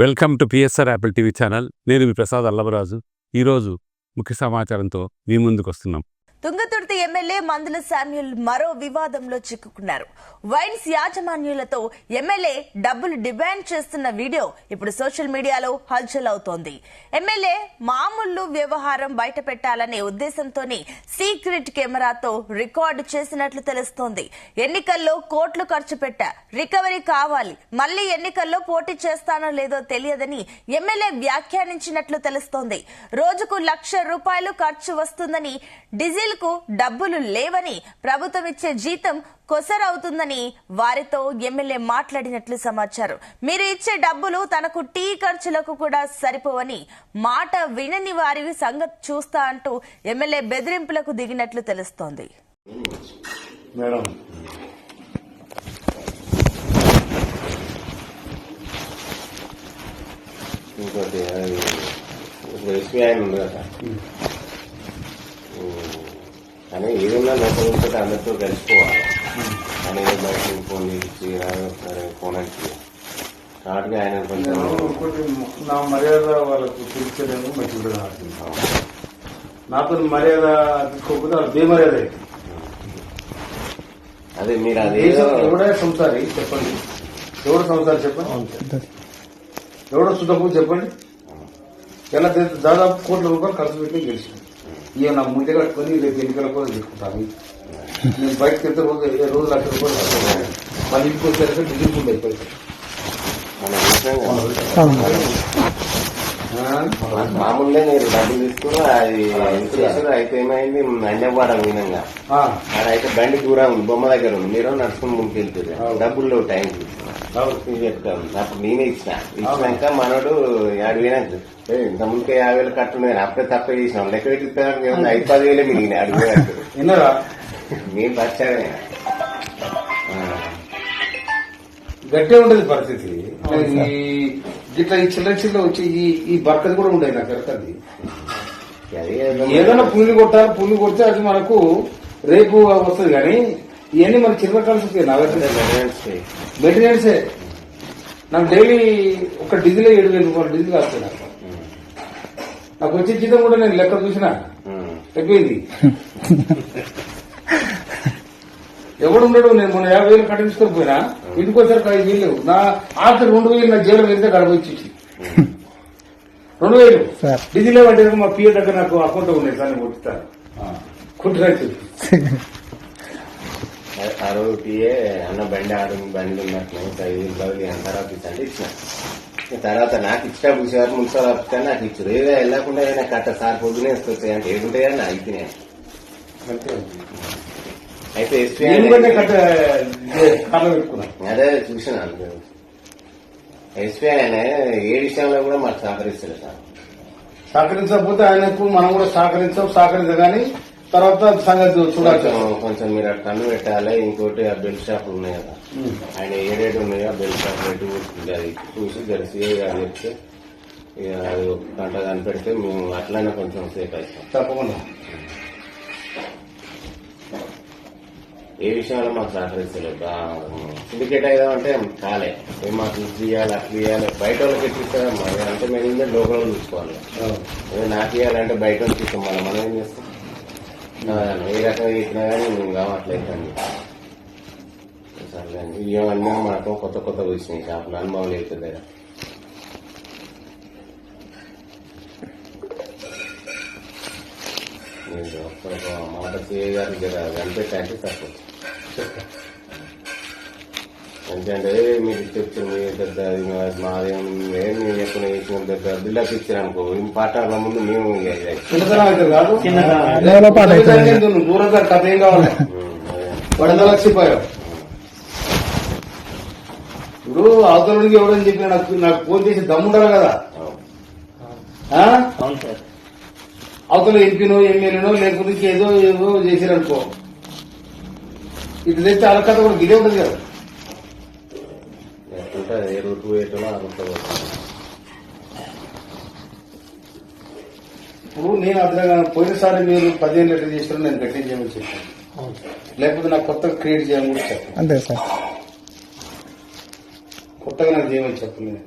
Welcome to PSR Apple TV channel. నేను మీ ప్రసాద్ అల్లవరాజు ఈరోజు ముఖ్య సమాచారంతో మీ ముందుకు వస్తున్నాం. తుంగతుర్తి ఎమ్మెల్యే మందుల శామ్యుల్ మరో వివాదంలో చిక్కుకున్నారు. వైన్స్ యాజమాన్యులతో ఎమ్మెల్యే డబ్బులు డిమాండ్ చేస్తున్న వీడియో ఇప్పుడు సోషల్ మీడియాలో హల్చల్ అవుతోంది. ఎమ్మెల్యే మామూలు వ్యవహారం బయట పెట్టాలనే ఉద్దేశంతోనే సీక్రెట్ కెమెరాతో రికార్డు చేసినట్లు తెలుస్తోంది. ఎన్నికల్లో కోట్లు ఖర్చు పెట్టా. రికవరీ కావాలి. మళ్ళీ ఎన్నికల్లో పోటీ చేస్తానో లేదో తెలియదని ఎమ్మెల్యే వ్యాఖ్యానించినట్లు తెలుస్తోంది. రోజుకు లక్ష రూపాయలు ఖర్చు వస్తుందని డీజిల్కు డబ్బులు లేవని ప్రభుత్వం ఇచ్చే జీతం కొసరవుతుందని వారితో ఎమ్మెల్యే మాట్లాడినట్లు సమాచారం. మీరు ఇచ్చే డబ్బులు తనకు టీ ఖర్చులకు కూడా సరిపోవని మాట వినని వారి సంగతి చూస్తా అంటూ ఎమ్మెల్యే బెదిరింపులకు దిగినట్లు తెలుస్తోంది. మేడం. ఇంకోటి అది ఇప్పుడు ఎస్బీఐ ఉంది కదా. ఉమ్, కానీ ఏదన్నా లోపల ఉంటే అందరితో కలిసిపోవాలి. కానీ బయట ఫోన్ ఇచ్చి సరే ఫోన్ వచ్చి కాబట్టి ఆయన కొంచెం నా మర్యాద వాళ్ళకు తీర్చలేము మంచిగా నాతో మర్యాద తీసుకోకపోతే వాళ్ళు బేమర్యాద. అదే మీరు దేశం ఎవడే సంసారి చెప్పండి. ఎవడు సంసారి చెప్పండి? ఎవడో సుతకు చెప్పండి? ఎలా దాదాపు కోట్ల రూపాయలు ఖర్చు పెట్టి గెలిచింది ఇక నా ముందే కట్టుకొని రేపు ఎన్నికల కూడా తీసుకుంటాను. నేను బయటకు వెళ్తే రోజు ఏ రోజు లక్ష రూపాయలు. మళ్ళీ ఇంటికి వచ్చేసరికి డీజిల్ ఫుడ్ అయిపోయింది. మామూలుగా మీరు డబ్బులు తీసుకుని అది చేసారు అయితే ఏమైంది అన్నవాడ వినంగా. అయితే బండి దూరం ఉంది బొమ్మ దగ్గర ఉంది. మీరు నడుచుకుని ముందుకు వెళ్తారు డబ్బులు లేవు టైం చెప్తాను. అప్పుడు నేనే ఇచ్చిన. ఇచ్చినాక మనోడు యాడ్ పోయినాక "ఏ, ఇంత ముందుకే యాభై వేలు కట్టున్నాను అప్పుడే తప్ప చేసినాం. లెక్క పెట్టి ఐదు పది వేలే మిగిలినాయి. అడిగినట్టు విన్నారా? మేము వచ్చాడే గట్టే ఉండేది పరిస్థితి. ఇట్లా ఈ చిల్లర చిల్లర వచ్చి ఈ ఈ బర్కది కూడా ఉండేది నాకు ఎరకది అది ఏదైనా పుల్లి కొట్టాలి పుల్లి కొడితే అది మనకు రేపు వస్తుంది కానీ ఇవన్నీ మన చిల్లర కలిసి వస్తాయి నా దగ్గర. మెయింటెనెన్సే నాకు డైలీ ఒక డీజిల్ ఏడు వేల రూపాయలు డీజిల్ కాస్తాయి నాకు. నాకు వచ్చే జీతం కూడా నేను లెక్క చూసిన. అయిపోయింది. ఎవడు ఉండడు నేను మొన్న యాభై వేలు కట్టించుకొని పోయినా. ఇంటికి వచ్చారు ఐదు వేలు లేవు. నా ఆఖరి రెండు వేలు నా జైలు వెళ్తే గడపచ్చి రెండు వేలు. డీజిల్ ఏమంటే మా పిఏ దగ్గర నాకు అకౌంట్ ఉన్నాయి సార్ నేను కొట్టిస్తాను కుట్రైతు ఆ రోజు టీఏ అన్న బండి ఆడు బండి ఉన్నట్లు ఐదు వేలు తర్వాత ఇచ్చా అంటే ఇచ్చిన. ఇక తర్వాత నాకు ఇచ్చిన చూసేవారు మున్సిపల్ ఆఫీసర్ నాకు ఇచ్చారు. ఏదో వెళ్ళకుండా కట్ట సార్ పొద్దునే వస్తాయి అంటే ఏముంటాయని నా అయిపోయినాయి. అయితే ఎస్పీ అదే చూసిన ఎస్పీ ఆయన ఏ విషయంలో కూడా మాకు సహకరిస్తారు సార్. సహకరించకపోతే ఆయనకు మనం కూడా సహకరించాం సహకరించగాని తర్వాత సంగతి చూడాలి కొంచెం మీరు అటు కన్ను పెట్టాలి ఇంకోటి ఆ బెల్ట్ షాపులు ఉన్నాయి కదా. ఆయన ఏ రేటు ఉన్నాయో ఆ బెల్ట్ షాప్ రేటు ఉంటుంది అది చూసి తెలిసి అది చెప్తే ఇక అది ఒక గంట కనిపెడితే మేము అట్లనే కొంచెం సేఫ్ అవుతాం తప్పకుండా. ఏ విషయంలో మాకు సహకరిస్తలేదు సిండికేట్ అయ్యామంటే కాలే. ఏం మాకు ఇది చేయాలి అట్లా చేయాలి. బయట వాళ్ళకి ఎట్టిస్తామా అంటే మేము ఏంటంటే లోకల్ వాళ్ళు చూసుకోవాలి. నాకు ఇవ్వాలంటే బయట వాళ్ళకి ఇస్తాం మళ్ళీ మనం ఏం చేస్తాం? ఏ రకంగా ఇచ్చినా కానీ మేము కావట్లేదు సర్లే ఇవన్నీ మనకు కొత్త కొత్త వచ్చినాయి. షాపులు అనుభవం లేదు దగ్గర మీరు ఒక్క మాట చేయగారు జర కనిపెట్టంటే తక్కువ ఎందుకంటే మీకు చెప్తారు మీ పెద్ద మాదేం మేము ఎక్కడ వేసిన పెద్ద బిల్డప్ ఇచ్చారు అనుకో ముందు మేము కాదు అయితే. దూరంగా కథ ఏం కావాలి ఉమ్, అదే. వడద లక్షిపోయావు ఇప్పుడు అవతల నుంచి ఎవరని చెప్పిన నాకు నాకు ఫోన్ చేసి దమ్ముండాలి కదా అవును. ఆ? అవతల ఎంపీనో ఎమ్మెల్యేనో లేకపోతే ఏదో ఏదో చేసిరనుకో ఇటు తెస్తే అలకథ కూడా గిదే ఉంటుంది కదా. ఎట్లుంటే ఏ రూట్ పోయేటో ఇప్పుడు నేను అర్థంగా పోయినసారి మీరు పదిహేను లీటర్ చేసిన నేను కట్టించమని చెప్పాను. లేకపోతే నాకు కొత్తగా క్రియేట్ చేయమని కూడా చెప్పాను అంతే సార్. కొత్తగా నాకు చేయమని చెప్పలేదు.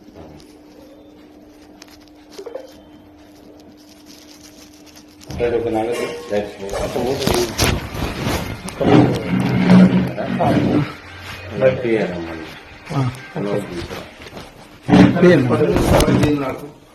రైట్ ఒక నగదు నాకు